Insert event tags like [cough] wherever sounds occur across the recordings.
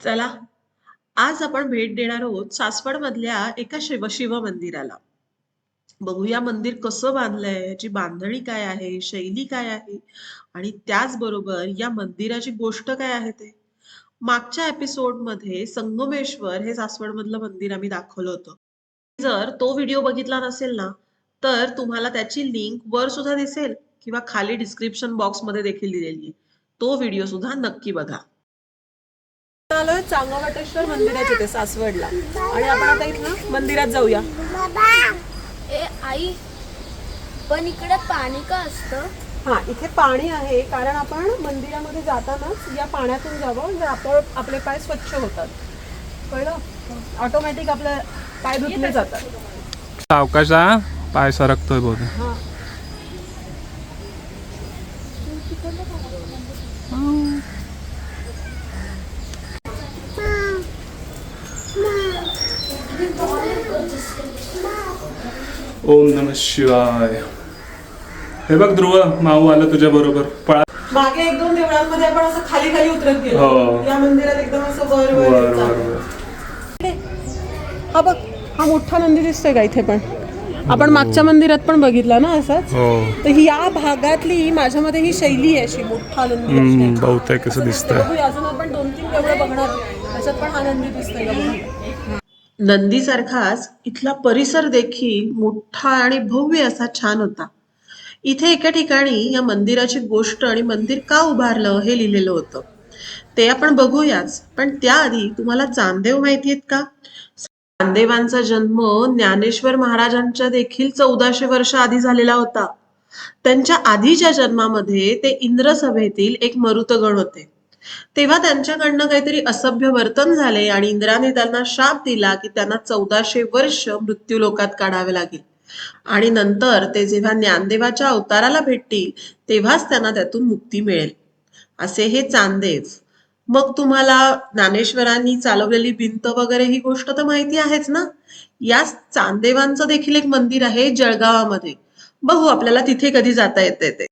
चला आज आपण भेट देणार आहोत सासवड मधल्या एका शिव शिव मंदिराला. बघूया मंदिर कसं बांधलंय याची बांधणी काय आहे शैली काय आहे आणि त्याचबरोबर या मंदिराची गोष्ट काय आहे ते. मागच्या एपिसोडमध्ये संगमेश्वर हे सासवड मधलं मंदिर आम्ही दाखवलं होतं. जर तो व्हिडिओ बघितला नसेल ना तर तुम्हाला त्याची लिंक वर सुद्धा दिसेल किंवा खाली डिस्क्रिप्शन बॉक्समध्ये देखील दिलेली आहे. तो व्हिडिओ सुद्धा नक्की बघा. आलोय चांगावटेश्वर मंदिराच्या इथे सासवडला. आणि आपण आता इथनं मंदिरात जाऊया. ए आई पण इकडे पाणी का असतं? हा इथे पाणी आहे कारण आपण मंदिरामध्ये जातानाच या पाण्यातून जावं म्हणजे आपण आपले पाय स्वच्छ होतात. कळलं? ऑटोमॅटिक आपले पाय धुतले जातात. सावकाशा पाय सरकतोय बहुत हा. ओम नम शिवाय. हे बघ ध्रुव माऊ आलं तुझ्या बरोबर. पळा. मागे एक दोन देवळांमध्ये आपण असं खाली खाली उतरत गेलो. हो. या मंदिरात एकदम असं वर वर वर येत वर चाललो. वर. हा बघ हा मोठा नंदी दिसतोय का इथे पण? आपण मागच्या मंदिरात पण बघितला ना असाच? हो. तर ही या भागातली माझ्यामध्ये ही शैली आहे अशी मोठा नंदी हम्म, असण्याची. बहुतेक कसं दिसतंय. बघूया, अजून आपण दोन तीन देवळं बघणार त्याच्यात पण हा नंदी दिसतोय का बघा. नंदीसारखाच इथला परिसर देखील मोठा आणि भव्य असा छान होता. इथे एका ठिकाणी या मंदिराची गोष्ट आणि मंदिर का उभारलं हे लिहिलेलं होतं. ते आपण बघूयाच पण त्याआधी तुम्हाला चांदेव माहिती आहेत का? चांदेवांचा जन्म ज्ञानेश्वर महाराजांच्या देखील चौदाशे वर्ष आधी झालेला होता. त्यांच्या आधीच्या जन्मामध्ये ते इंद्रसभेतील एक मरुतगण होते. तेव्हा त्यांच्याकडनं काहीतरी असभ्य वर्तन झाले आणि इंद्राने त्यांना शाप दिला की त्यांना चौदाशे वर्ष मृत्यूलोकात काढावे लागेल. आणि नंतर ते जेव्हा ज्ञानदेवाच्या अवताराला भेटतील तेव्हाच त्यांना त्यातून मुक्ती मिळेल. असे हे चांदेव. मग तुम्हाला ज्ञानेश्वरांनी चालवलेली भिंत वगैरे ही गोष्ट तर माहिती आहेच ना? या चांदेवांचं देखील एक मंदिर आहे जळगावामध्ये. बघू आपल्याला तिथे कधी जाता येते ते.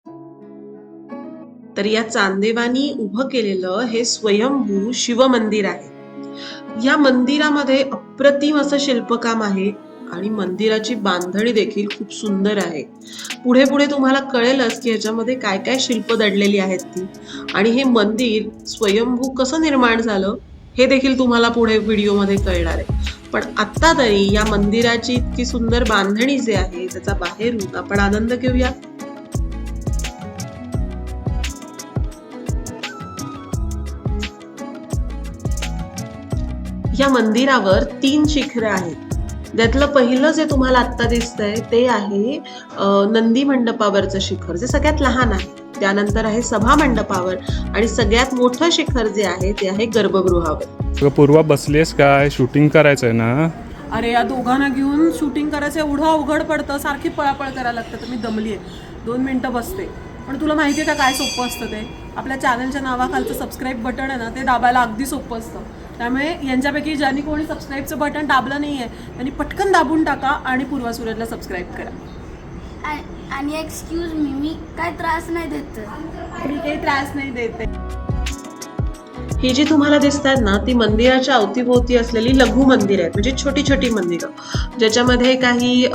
तर या चांदेवानी उभं केलेलं हे स्वयंभू शिव मंदिर आहे. या मंदिरामध्ये अप्रतिम असं शिल्पकाम आहे आणि मंदिराची बांधणी देखील खूप सुंदर आहे. पुढे पुढे तुम्हाला कळेलच की ह्याच्यामध्ये काय काय शिल्प दडलेली आहेत ती. आणि हे मंदिर स्वयंभू कसं निर्माण झालं हे देखील तुम्हाला पुढे व्हिडिओमध्ये कळणार आहे. पण आत्ता तरी या मंदिराची इतकी सुंदर बांधणी जे आहे त्याचा बाहेरून आपण आनंद घेऊया. या मंदिरावर तीन शिखरं आहेत. त्यातलं पहिलं जे तुम्हाला आत्ता दिसतंय ते आहे नंदी मंडपावरचं शिखर जे सगळ्यात लहान आहे. त्यानंतर आहे सभा मंडपावर आणि सगळ्यात मोठं शिखर जे आहे ते आहे गर्भगृहावर. पूर्वा बसलीस काय? शूटिंग करायचंय ना? अरे या दोघांना घेऊन शूटिंग करायचं एवढं अवघड पडतं सारखी पळापळ करायला लागतं तर मी दमली आहे दोन मिनिटं बसते. पण तुला माहिती आहे का काय सोपं असतं ते? आपल्या चॅनलच्या नावाखालचं सबस्क्राईब बटन आहे ना ते दाबायला अगदी सोपं असतं. त्यामुळे यांच्यापैकी ज्यांनी कोणी सबस्क्राईबचं बटन दाबलं नाही आहे त्यांनी पटकन दाबून टाका आणि पूर्वा सूरजला सबस्क्राईब करा. आणि एक्सक्यूज मी मी काय त्रास नाही देत मी काही त्रास नाही देते ही जी तुम्हाला दिसतात ना ती मंदिराच्या अवतीभोवती असलेली लघु मंदिर आहेत. म्हणजे छोटी छोटी मंदिरं. ज्याच्यामध्ये काही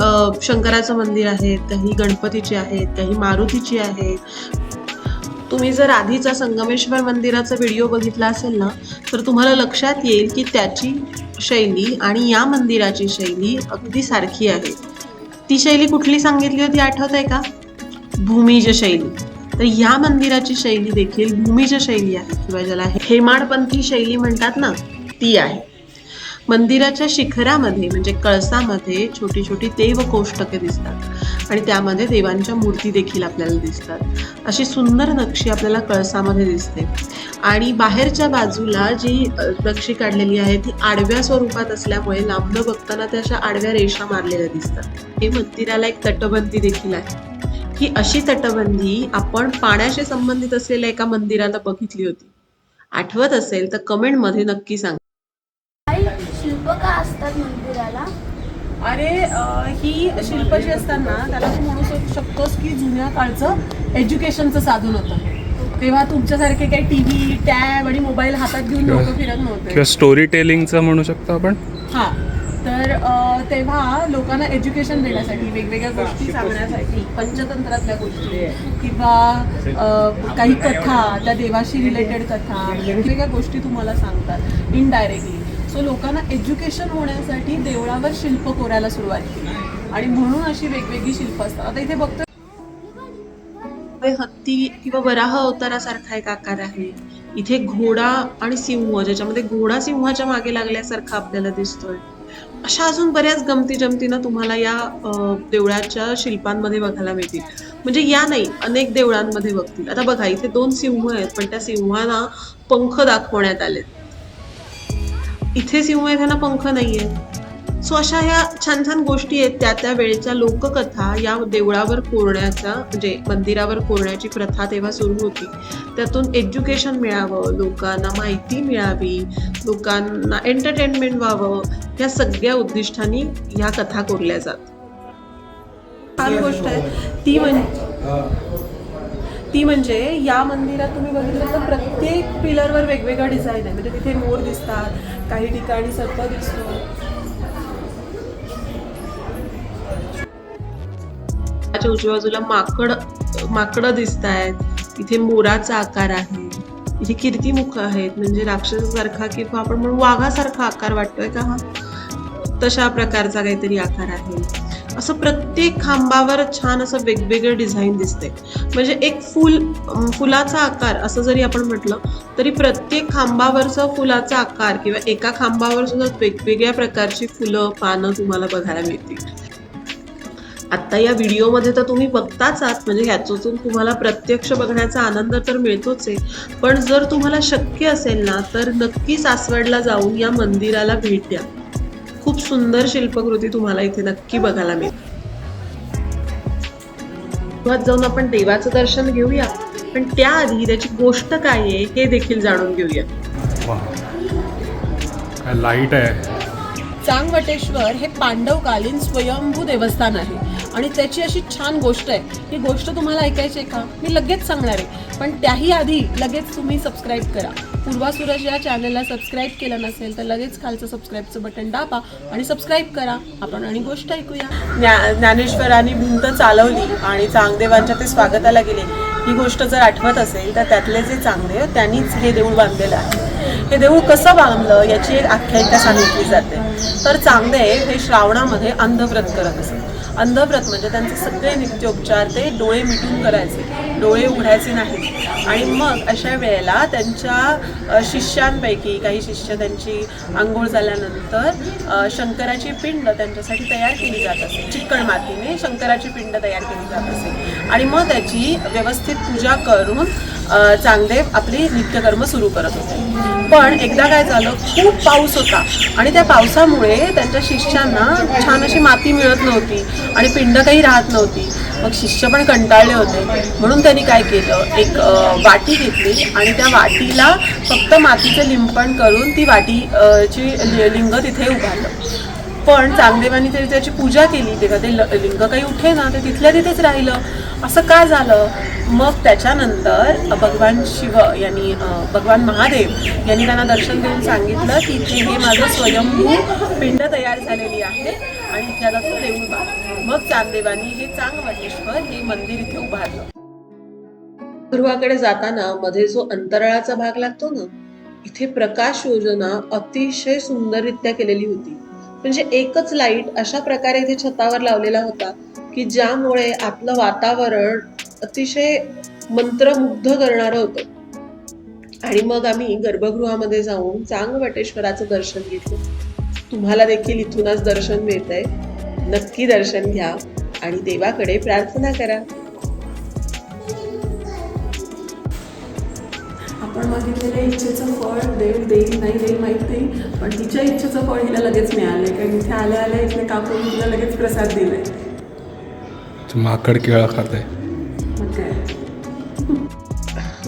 शंकराचं मंदिर आहे काही गणपतीची आहेत काही मारुतीची आहेत. तुम्ही जर आधीचा संगमेश्वर मंदिराचा व्हिडिओ बघितला असेल ना तर तुम्हाला लक्षात येईल की त्याची शैली आणि या मंदिराची शैली अगदी सारखी आहे. ती शैली कुठली सांगितली होती आठवत आहे का? भूमिज शैली. तर या मंदिराची शैली देखील भूमिज शैली आहे किंवा ज्याला हेमाडपंथी शैली म्हणतात ना ती आहे. मंदिराच्या शिखरामध्ये म्हणजे कळसामध्ये छोटी छोटी देवकोष्टके दिसतात. आणि त्यामध्ये देवांच्या मूर्ती देखील आपल्याला दिसतात. अशी सुंदर नक्षी आपल्याला कळसामध्ये दिसते. आणि बाहेरच्या बाजूला जी नक्षी काढलेली आहे ती आडव्या स्वरूपात असल्यामुळे लांबनं बघताना त्या अशा आडव्या रेषा मारलेल्या दिसतात. हे मंदिराला एक तटबंदी देखील आहे. ही अशी तटबंदी आपण पाण्याशी संबंधित असलेल्या एका मंदिराला बघितली होती. आठवत असेल तर कमेंटमध्ये नक्की सांगा. शिल्प का असतात मंदिराला. अरे ही शिल्प जी असतात ना त्याला तू म्हणू शक- शकतोस की जुन्या काळचं एज्युकेशनचं साधन होतं. तेव्हा तुमच्यासारखे काही टीव्ही टॅब आणि मोबाईल हातात घेऊन लोक फिरत नव्हते. स्टोरी टेलिंगचं म्हणू शकतो आपण? हा. तर तेव्हा लोकांना एज्युकेशन देण्यासाठी वेगवेगळ्या गोष्टी सांगण्यासाठी पंचतंत्रातल्या गोष्टी किंवा काही कथा त्या देवाशी रिलेटेड कथा वेगवेगळ्या गोष्टी तुम्हाला सांगतात इनडायरेक्टली सो लोकांना एज्युकेशन होण्यासाठी देवळावर शिल्प कोरायला सुरुवात केली. आणि म्हणून अशी वेगवेगळी शिल्प असतात. आता इथे बघतो. हत्ती किंवा वराह अवतारासारखा एक आकार आहे. इथे घोडा आणि सिंह ज्याच्यामध्ये घोडा सिंहाच्या मागे लागल्यासारखा आपल्याला दिसतोय. अशा अजून बऱ्याच गमती जमतीनं तुम्हाला या देवळाच्या शिल्पांमध्ये बघायला मिळतील. म्हणजे या नाही अनेक देवळांमध्ये बघतील. आता बघा इथे दोन सिंह आहेत पण त्या सिंहांना पंख दाखवण्यात आलेत. इथे सिंह आहेत त्यांना पंख नाहीये. सो अशा ह्या छान छान गोष्टी आहेत. त्या त्या वेळेच्या लोककथा या देवळावर कोरण्याचा म्हणजे मंदिरावर कोरण्याची प्रथा तेव्हा सुरू होती. त्यातून एज्युकेशन मिळावं लोकांना माहिती मिळावी लोकांना एंटरटेनमेंट व्हावं ह्या सगळ्या उद्दिष्टांनी ह्या कथा कोरल्या जात. छान गोष्ट आहे. ती म्हणजे ती म्हणजे या मंदिरात तुम्ही बघितलं तर प्रत्येक पिलरवर वेगवेगळा डिझाईन आहे. म्हणजे तिथे मोर दिसतात काही ठिकाणी सर्प दिसतो. त्याच्या उजव्या बाजूला माकड माकडं दिसत आहेत इथे मोराचा आकार आहे. इथे कीर्तीमुख आहेत. म्हणजे राक्षसासारखा किंवा आपण म्हणू वाघासारखा आकार वाटतोय का? हा? तशा प्रकारचा काहीतरी आकार आहे. असं प्रत्येक खांबावर छान असं वेगवेगळं डिझाईन दिसते. म्हणजे एक फुल फुलाचा आकार असं जरी आपण म्हटलं तरी प्रत्येक खांबावरचा फुलाचा आकार किंवा एका खांबावर सुद्धा वेगवेगळ्या प्रकारची फुलं पानं तुम्हाला बघायला मिळतील. आता या व्हिडिओमध्ये तर तुम्ही बघताच आहात म्हणजे ह्याच्यातून तुम्हाला प्रत्यक्ष बघण्याचा आनंद तर मिळतोच आहे. पण जर तुम्हाला शक्य असेल ना तर नक्की सासवडला जाऊन या मंदिराला भेट द्या. खूप सुंदर शिल्पकृती तुम्हाला इथे नक्की बघायला मिळेल. तेव्हाच जाऊन आपण देवाचं दर्शन घेऊया. पण त्याआधी त्याची गोष्ट काय आहे हे देखील जाणून घेऊया. लाइट आहे. चांगवटेश्वर हे पांडवकालीन स्वयंभू देवस्थान आहे. आणि त्याची अशी छान गोष्ट आहे. ही गोष्ट तुम्हाला ऐकायची आहे का? मी लगेच सांगणार आहे. पण त्याही आधी लगेच तुम्ही सबस्क्राईब करा. पूर्वा सूरज या चॅनलला सबस्क्राईब केलं नसेल तर लगेच खालचं सबस्क्राईबचं बटन दाबा आणि सबस्क्राईब करा. आपण आणि गोष्ट ऐकूया. ज्ञा ज्ञानेश्वरांनी भिंत चालवली आणि चांगदेवांच्या ते स्वागताला गेले. ही गोष्ट जर आठवत असेल तर त्यातले जे चांगदेव त्यांनीच हे देऊळ बांधलेलं आहे. हे देऊळ कसं बांधलं याची एक आख्यायिका सांगितली जाते. तर चांगदेव हे श्रावणामध्ये अंधव्रत करत असत. अंधव्रत म्हणजे त्यांचे सगळे नित्योपचार ते डोळे मिटून करायचे. डोळे उघडायचे नाहीत. आणि मग अशा वेळेला त्यांच्या शिष्यांपैकी काही शिष्य त्यांची आंघोळ झाल्यानंतर शंकराची पिंड त्यांच्यासाठी तयार केली जात असे. चिकण मातीने शंकराची पिंड तयार केली जात असे. आणि मग त्याची व्यवस्थित पूजा करून चांगदेव आपली नित्यकर्म सुरू करत होते. पण एकदा काय झालं खूप पाऊस होता आणि त्या पावसामुळे त्यांच्या शिष्यांना छान अशी माती मिळत नव्हती आणि पिंड काही राहत नव्हती. मग शिष्य पण कंटाळले होते. म्हणून त्यांनी काय केलं एक वाटी घेतली आणि त्या वाटीला फक्त मातीचं लिंपण करून ती वाटी ची लिंग तिथे उभारलं. पण चांगदेवानी तरी त्याची पूजा केली तेव्हा ते लिंग काही उठे ना ते तिथल्या तिथेच राहिलं. असं का झालं? मग त्याच्यानंतर भगवान शिव यांनी भगवान महादेव यांनी त्यांना दर्शन देऊन सांगितलं की इथे हे माझं स्वयंभू पिंड तयार झालेली आहे आणि त्याला तो देऊळ बांध मग चांगदेवानी हे चांगवटेश्वर हे मंदिर इथे उभारलं. ध्रुवाकडे जाताना मध्ये जो अंतराळाचा भाग लागतो ना इथे प्रकाश योजना अतिशय सुंदररित्या केलेली होती. म्हणजे एकच लाइट अशा प्रकारे इथे छतावर लावलेला होता की ज्यामुळे आपलं वातावरण अतिशय मंत्रमुग्ध करणारं होतं. आणि मग आम्ही गर्भगृहामध्ये जाऊन चांगवटेश्वराचं दर्शन घेतलं. तुम्हाला देखील इथूनच दर्शन मिळतंय. नक्की दर्शन घ्या आणि देवाकडे प्रार्थना करा. आपण मागितलेल्या इच्छेचं फळ देव देईल नाही देईल माहीत नाही. पण तिच्या इच्छेचं फळ हिला लगेच मिळालंय. कारण इथे आल्या आल्या इथले कापून तिला लगेच प्रसाद दिलाय. माकड केळा खात आहे मग काय?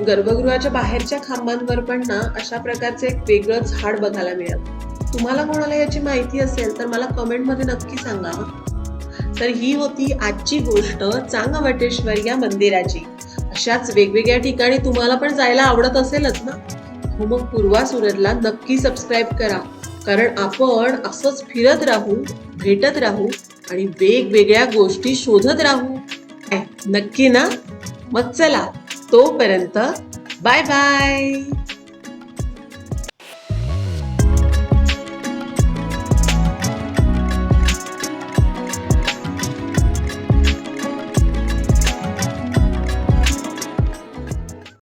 [laughs] गर्भगृहाच्या बाहेरच्या खांबांवर पण ना अशा प्रकारचं एक वेगळं झाड बघायला मिळालं. तुम्हाला कोणाला याची माहिती असेल तर मला कमेंटमध्ये नक्की सांगा. तर ही होती आजची गोष्ट चांगवटेश्वर या मंदिराची. अशाच वेगवेगळ्या ठिकाणी तुम्हाला पण जायला आवडत असेलच ना? हो मग पूर्वा सुरतला नक्की सबस्क्राईब करा. कारण आपण असंच फिरत राहू भेटत राहू आणि वेगवेगळ्या गोष्टी शोधत राहू. नक्की ना? मग चला तोपर्यंत बाय बाय.